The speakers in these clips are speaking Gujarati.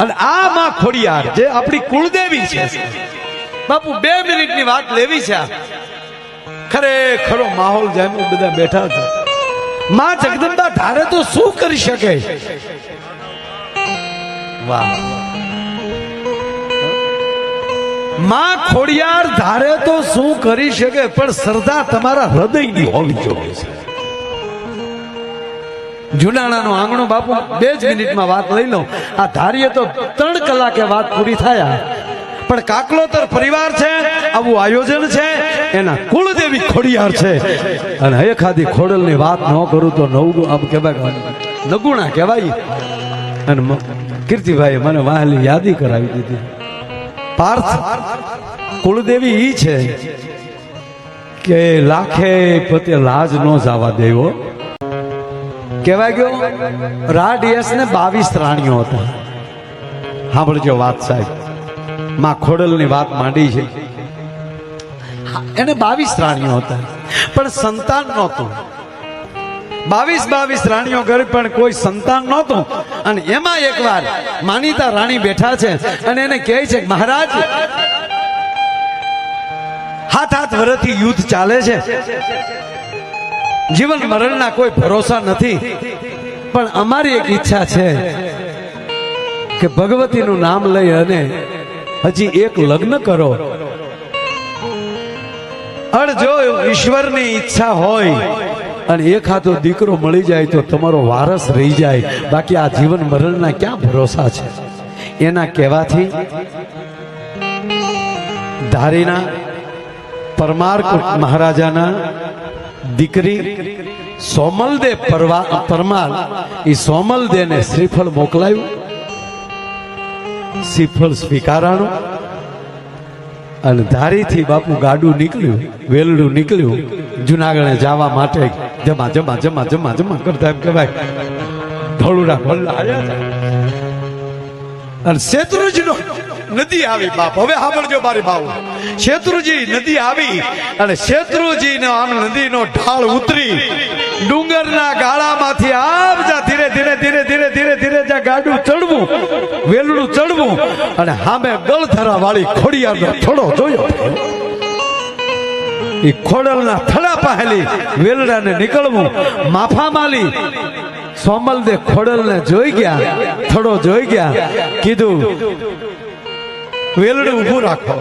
અને આ માં ખોડિયાર, જે આપણી કુળદેવી છે. બાપુ, બે મિનિટની વાત લેવી છે. ખરેખરો માહોલ જામ્યો બધા બેઠા છે. માં જગદંબા, ધારે તો શું કરી શકે? વાહ. માં ખોડિયાર, ધારે તો શું કરી શકે? પણ શ્રદ્ધા તમારા હૃદયની હોવી જોઈએ. જુનાણાનું આંગણું બાપુ, બે જ મિનિટમાં વાત લઈ લઉં. આ ધારીએ તો ત્રણ કલાકે વાત પૂરી થયા. પણ કાકલોતર પરિવાર છે, આવું આયોજન છે, એના કુળદેવી ખોડિયાર છે. અને એખાદી ખોડલની વાત ન કરું તો નવું આમ કહેવાય, નગુણા કહેવાય. અને કીર્તિભાઈએ કીર્તિભાઈ મને વાહલી યાદી કરાવી દીધી. પાર્થ, કુળદેવી ઈ છે કે લાખે પતે લાજ ન જવા દેવો. કહેવાય ગયો રાડિયસ ને બાવીસ રાણીઓ હતા. સાંભળજો વાત સાહેબ. માં ખોડલની વાત માંડી છે. એને બાવીસ રાણીઓ હતા. પણ સંતાન નહોતું. બાવીસ બાવીસ રાણીઓ કરી પણ કોઈ સંતાન નહોતું. અને એમાં એકવાર માનીતા રાણી બેઠા છે અને એને કહે છે, મહારાજ, હાથ હાથ વરથી યુદ્ધ ચાલે છે. જીવન મરણના કોઈ ભરોસા નથી. પણ અમારી એક ઈચ્છા છે કે ભગવતીનું નામ લઈ અને હજી એક લગ્ન કરો. અણ જો ઈશ્વરની ઈચ્છા હોય અને એક હાથો દીકરો મળી જાય તો તમારો વારસ રહી જાય. બાકી આ જીવન મરણના ક્યાં ભરોસા છે? એના કહેવાથી ધારીના પરમાર મહારાજાના દીકરી સોમલદે પરવા- પરમાર એ સોમલદેને શ્રીફળ મોકલાયું શ્રીફળ સ્વીકારાણું અને ધારીથી બાપુ ગાડું નીકળ્યું, વેલડું નીકળ્યું જુનાગઢે જવા માટે જમા જમા જમા જમા જમા કરતા એમ કહેવાય ઢોળુડા હતા. અને શેત્રુંજીનો નદી આવી, બાપ. હવે સાંભળજો મારી બાબુ શેત્રુજી નદી આવી અને શેત્રુજીનો આમ નદીનો ઢાળ ઉતરી ડુંગરના ગાળામાંથી આમ જા ધીરે ધીરે ધીરે ધીરે ધીરે ધીરે જા ગાડું ચડવું વેલડું ચડવું અને સામે ગળધરા વાળી ખોડિયારનો થોડો જોયો એ ખોડલના થડા પહેલી વેલડાને નીકળવું. માફા માલી સોમલ દે ખોડલને જોઈ ગયા, થડો જોઈ ગયા, કીધું વેલડું ઊભું રાખો.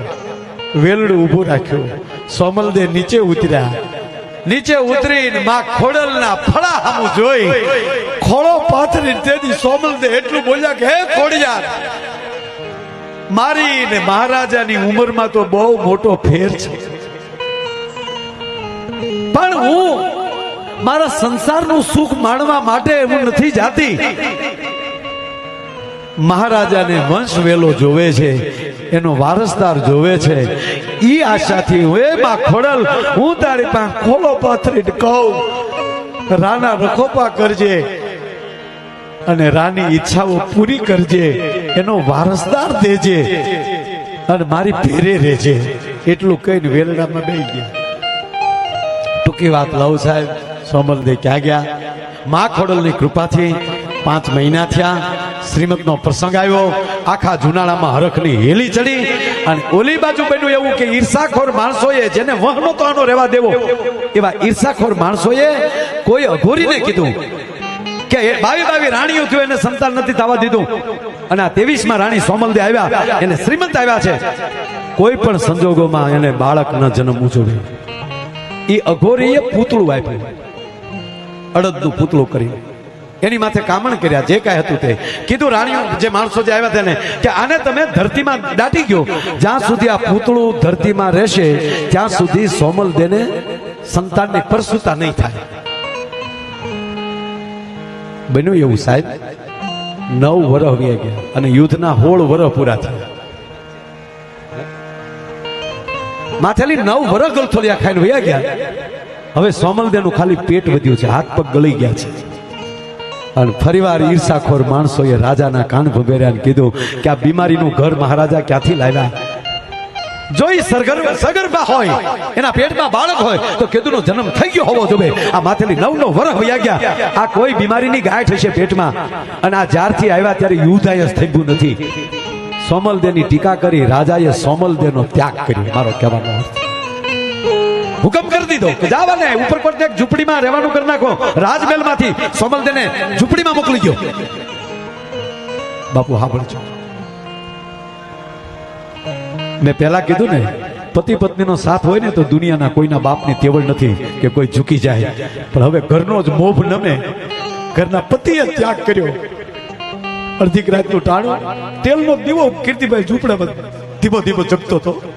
વેલડું ઊભું રાખ્યું. સોમલદે નીચે ઉતર્યા. નીચે ઉતરીને માં ખોડલના ફળા સામું જોઈ. ખોળો પાથરી તેથી સોમલદે એટલું બોલ્યા કે, હે ખોડિયાર, મારી ને મહારાજાની ઉંમરમાં તો બહુ મોટો ફેર છે. પણ હું મારા સંસારનું સુખ માણવા માટે હું નથી જાતી. મહારાજાને વંશ વેલો જોવે છે, એનો વારસદાર જોવે છે. ઈ આશાથી હું, એ બા ખોડલ, હું તારી પાસે ખોલો પાથરી કહું. રાના રખોપા કરજે અને રાની ઈચ્છાઓ પૂરી કરજે, એનો વારસદાર દેજે અને મારી ભેરે રહેજે. એટલું કહીને વેલડામાં બેસી ગયા. ટૂંકી વાત લઉં સાહેબ સોમલદે ક્યાં ગયા? મા ખોડલની કૃપાથી પાંચ મહિના થયા. શ્રીમદનો પ્રસંગ આવ્યો. આખા જુનાળામાં હરખની હેલી ચડી અને ઓલી બાજુ બન્યું એવું કે ઈર્ષાખોર માણસોએ જેને વહનો તો રહેવા દેવો, એવા ઈર્ષાખોર માણસોએ કોઈ અઘોરીને કીધું કે બાવી બાવી રાણીઓ થયું, એને સંતાન નથી થવા દીધું. અને આ તેવીસમાં રાણી સોમલદે આવ્યા, એને શ્રીમંત આવ્યા છે. કોઈ પણ સંજોગોમાં એને બાળક ન જન્મવું જોઈએ એ અઘોરીએ પૂતળું આપ્યું. અડદનું પૂતળું કરી એની માથે કામણ કર્યા, જે કાંઈ હતું તે. કીધું, રાણીઓ, જે માણસો જે આવ્યા તેને કે આને તમે ધરતીમાં દાટી ગયો. જ્યાં સુધી આ પૂતળું ધરતીમાં રહેશે, ત્યાં સુધી સોમલ દેને સંતાનની પરસુતા નહીં થાય. બન્યું એવું સાહેબ? નવ વરહ વ્યા ગયા અને યુદ્ધના હોળ વરહ પૂરા થયા. માથેલી નવ વરહ ગલથોલિયા ખાઈને વયા ગયા. હવે સોમલદેનું ખાલી પેટ વધ્યું છે, હાથ પગ ગળી ગયા છે. અને ફરીવાર ઈર્ષાખોર માણસોએ રાજાના કાન ભભેર્યા કીધું કે આ બીમારીનું ઘર મહારાજા ક્યાંથી લાવ્યા? જો ઈ સરગર સગર્ભા હોય, એના પેટમાં બાળક હોય, તો કેદુનો જન્મ થઈ ગયો હોવો જોઈએ. આ માથેલી નવ નવ વર્ષ વયા ગયા. આ કોઈ બીમારીની ગાંઠ હશે પેટમાં. અને આ જ્યારથી આવ્યા ત્યારે યુદ્ધાય થઈ ગયું નથી. સોમલદેની ટીકા કરી રાજાએ સોમલદેનો ત્યાગ કર્યો. મારો કહેવાનો અર્થ. હુકમ કરી દીધો. કે જાવા ને એક ઝૂંપડીમાં રહેવાનું કરી નાખો. રાજમહેલમાંથી સોમલદેને ઝૂંપડીમાં મોકલી ગયો બાપુ, હા, ભણજો. મેં પહેલા કીધું ને, પતિ પત્નીનો સાથ હોય ને તો દુનિયાના કોઈના બાપની તેવડ નથી કે કોઈ ઝૂકી જાય. પણ હવે ઘરનો જ મોભ નમે. ઘરના પતિએ ત્યાગ કર્યો. અડધીક રાતનું ટાણું, તેલનો દીવો કીર્તિભાઈ ઝૂંપડા ધીમો ધીમો જગતો હતો.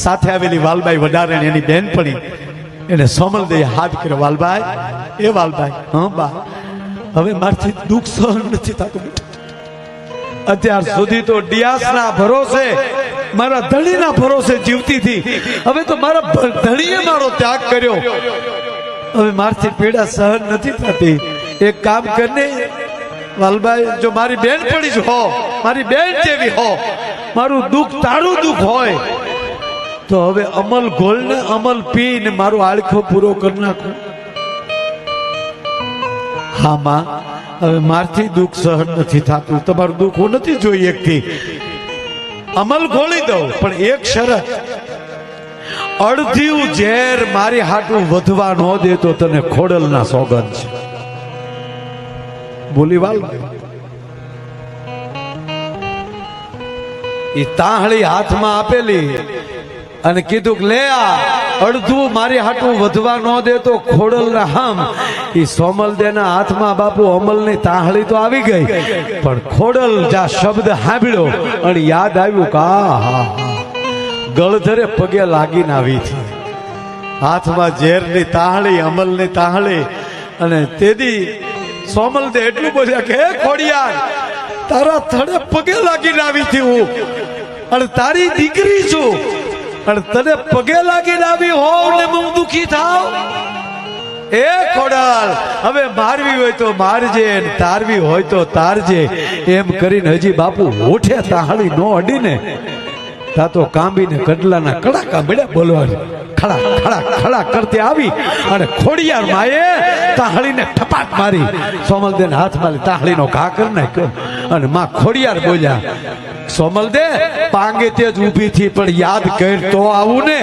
સાથે આવેલી વાલબાઈ વડારે અને એની બહેનપણી એને સોમલ દે હાથ કર્યો, વાલબાઈ, એ વાલબાઈ, હા, બા, હવે મારથી દુઃખ સહન નથી થતું. અત્યાર સુધી તો ડિયાસના ભરોસે, મારા ધણીના ભરોસે જીવતી હતી. હવે તો મારા ધણીએ મારો ત્યાગ કર્યો. હવે મારથી પીડા સહન નથી થતી. એક કામ કરને વાલભાઈ જો મારી બેન પડી જ હો, મારી બેન જેવી હો, મારું દુઃખ, તારું દુઃખ હોય તો હવે અમલ ઘોલને અમલ પી ને મારો આળખો પૂરો કરી નાખું. હા, માં. હવે મારથી દુઃખ સહન નથી થતું. તમારું દુઃખ હું નથી જોઈ એકથી. અમલ ખોલી દઉં, પણ એક શરત. અડધ્યું ઝેર મારી હાટું વધવા ન દે તો તને ખોડલના સોગંદ છે. બોલી વાલ. એ તાહળી હાથમાં આપેલી અને કીધું કે લે આ અડધું મારી હાટું વધવા ન દે તો ખોડલ ના હમ. એ સોમલદેના હાથમાં બાપુ અમલની તાહળી તો આવી ગઈ, પણ ખોડલ જા શબ્દ સાંભળ્યો અને યાદ આવ્યું કે, આ, હા ગળધરે પગે લાગીને આવી હતી. હાથમાં ઝેરની તાહળી, અમલની તાહળી અને તેદી સોમલદે એટલું બોલ્યા કે ખોડિયાર, તારા થડે પગે લાગીને આવી હતી હું અને તારી દીકરી છું. અને તને પગે લાગીને આવી હોવ ને હું દુખી થાવ? એ ખોડાલ, હવે મારવી હોય તો મારજે તારવી હોય તો તારજે. એમ કરીને હજી બાપુ ઓઠે તાહળી નો અડીને. તા તો કાંબીને કડલાના કડાકા મળ્યા બોલવાની. ખડા ખડા ખડા કરતી આવી અને ખોડિયાર માએ તાહળીને ઠપાટ મારી. સોમલદેન હાથમાં તાહળીનો ઘા કરી નાખ્યો. અને માં ખોડિયાર બોલ્યા સોમલ દે પાંગે તે જ ઊભી થી પણ યાદ કર તો આવું ને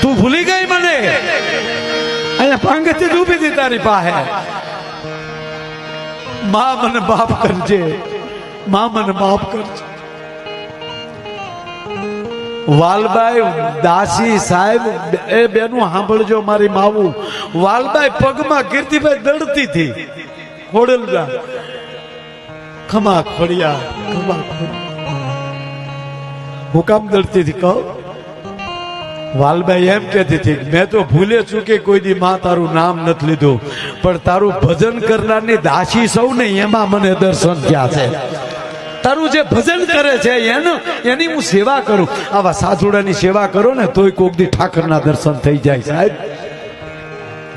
તું ભૂલી ગઈ મને? અહીંયા પાંગે તે જ ઊભી થી તારી પાસે. માં મને માફ કરજે. માં મને માફ કરજે. વાલબાઈ દાસી સાહેબ, એ બેનું સાંભળજો મારી માવું. વાલબાઈ પગમાં કીર્તિભાઈ દડતી હતી. ખોડલજા ખમા ખોડિયા, ખમા હું કામ હતી કહો? વાલબાઈ એમ કહેતી હતી મેં તો ભૂલે ચૂકે કોઈ દી માં તારું નામ નથી લીધું, પણ તારું ભજન કરનારની દાસી સૌ ને એમાં મને દર્શન થયા છે. તારું જે ભજન કરે છે એનું, એની હું સેવા કરું. આવા સાધુડાની સેવા કરો ને તોય કોક દી ઠાકરના દર્શન થઈ જાય સાહેબ.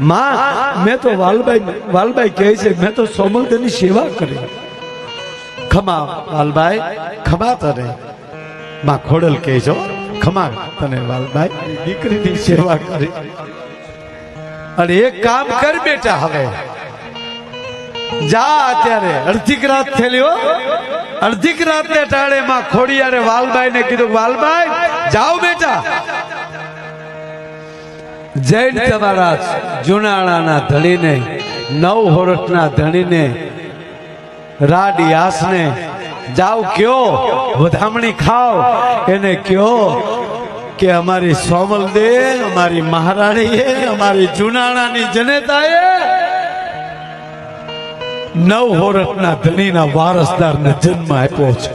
માં, મેં તો વાલબાઈ વાલબાઈ કહે છે, મેં તો સોમલદેની સેવા કરી. ખમા વાલભાઈ ખમા તને. માં ખોડલ કહેજો, ખમા તને વાલભાઈ દીકરીની સેવા કરી. અને એક કામ કર બેટા હવે. જા અત્યારે. અડધીક રાત થયેલી હો. અડધીક રાત ને ટાળે માં ખોડિયારે વાલભાઈ ને કીધું વાલભાઈ જાઓ બેટા. જૈન તમારા જુનાળાના ધણીને, નવ હોરઠના ધણીને રાડ યાસને જાઓ કયો, વધામણી ખાઓ એને કયો કે અમારી સોમલ દે અમારી મહારાણીએ, અમારી જુનાણાની જનેતાએ નવ હોરઠના ધણીના વારસદારને જન્મ આપ્યો છે.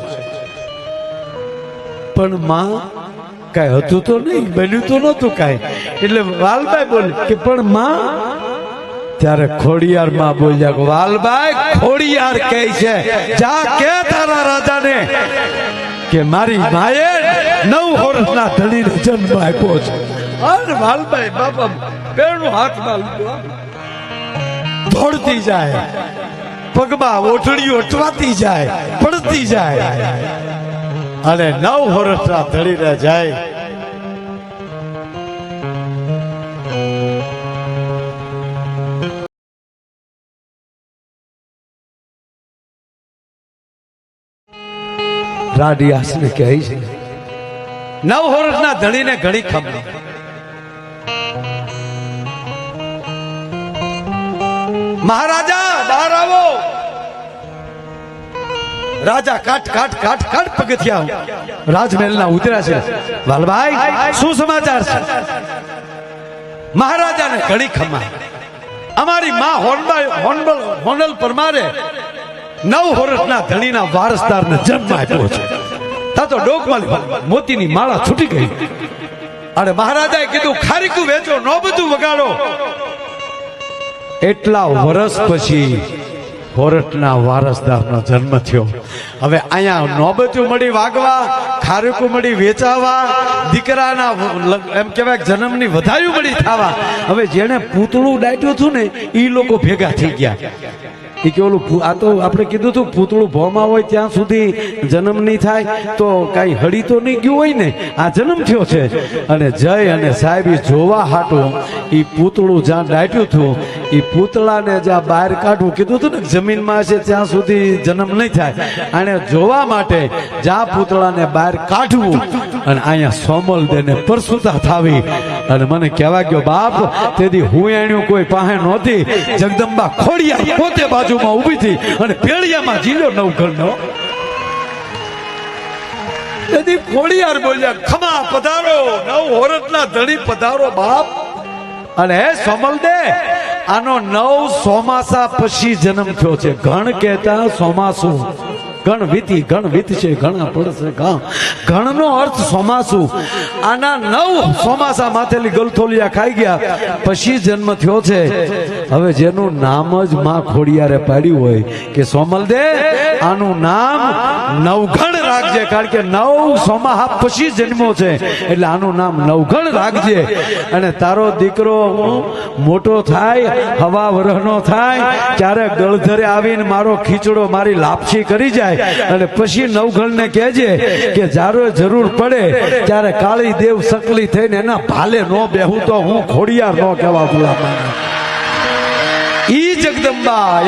પણ માં કઈ હતું તો નહીં, બન્યું તો નહોતું કાંઈ. એટલે વાલભાઈ બોલે કે, પણ માં ત્યારે ખોડિયાર માં બોલ્યા વાલભાઈ ખોડિયાર કહે છે, જા કે તારા રાજાને કે મારી માએ નવ વર્ષના ધણીને જન્મ આપ્યો છે. અરે વાલભાઈ બાપા બેનું હાથમાં દોડતી જાય, પગમાં ઓઠડીઓ અટવાતી જાય પડતી જાય. અને નવ વર્ષના ધડીને જાય રાડિયાસને કહે છે. નવ વર્ષના ધણીને ઘણી ખબર. મહારાજા, બહાર આવો. રાજા કાટ કાટ કાટ કાટ પગથિયા. રાજમહેલના ઉતર્યા છે. વાલભાઈ, શું સમાચાર છે? મહારાજાને ઘણી ખમા અમારી માં હોનબાઈ હોનબલ હોનલ પરમારે નવ વર્ષના ધણીના વારસદારને જન્મ આપ્યો છે. તા તો ડોકમાં મોતીની માળા છૂટી ગઈ. અને મહારાજાએ કીધું, ખારીકું વેચો, નો બધું વગાડો. એટલા વર્ષ પછી હોરઠના વારસદારનો જન્મ થયો. હવે અહીંયા નોબતું મળી વાગવા, ખારુકું મળી વેચાવા, દીકરાના એમ કહેવાય જન્મની વધાયું મળી થવા. હવે જેણે પૂતળું ડાટ્યું હતું ને એ લોકો ભેગા થઈ ગયા. કે ઓલું આ તો આપણે કીધું હતું પૂતળું ભોમાં હોય ત્યાં સુધી જન્મ નહીં થાય, તો કાંઈ હળી તો નહીં ગયું હોય ને? આ જન્મ થયો છે. અને જય અને સાહેબ જોવા હાટું એ પૂતળું જ્યાં ડાટ્યું હતું એ પૂતળાને જ્યાં બહાર કાઢવું કીધું હતું ને, જમીનમાં છે ત્યાં સુધી જન્મ નહીં થાય. અને જોવા માટે જ્યાં પૂતળાને બહાર કાઢવું અને અહીંયા સોમલ દેને પરસુતા થાવી. અને મને કહેવા ગયો, બાપ, તેથી હું એણ્યું કોઈ પાસે નહોતી. જગદંબા ખોડિયા પોતે બાજુમાં ઊભી હતી અને પેળિયામાં જીલો નવઘરનો તેથી ખોડિયાર બોલ્યા, ખમા પધારો, નવ હોરતના ધણી પધારો બાપ. અને હે સોમલ દે આનો નવ ચોમાસા પછી જન્મ થયો છે. ઘણ કહેતા ચોમાસું ગણ વીતી ગણ વીતશે ઘણા પડશે ઘા ઘણનો અર્થ ચોમાસું. આના નવ ચોમાસા માથેલી ગલથોલિયા ખાઈ ગયા. પછી જન્મ થયો છે. હવે જેનું નામ જ માં ખોડિયારે પાડ્યું હોય કે સોમલ દે આનું નામ નવઘણ રાખજે. કારણ કે નવ સોમાહા પછી જન્મો છે. એટલે આનું નામ નવઘણ રાખજે. અને તારો દીકરો મોટો થાય, હવા વરહનો થાય ત્યારે ગળધરે આવીને મારો ખીચડો મારી લાપસી કરી જાય. અને પછી નવઘણને કહેજે કે જ્યારે જરૂર પડે ત્યારે કાળી દેવ સકલી થઈને એના ભાલે નો બેહું તો હું ખોડિયાર નો કહેવા બોલા ઈ જગદંબા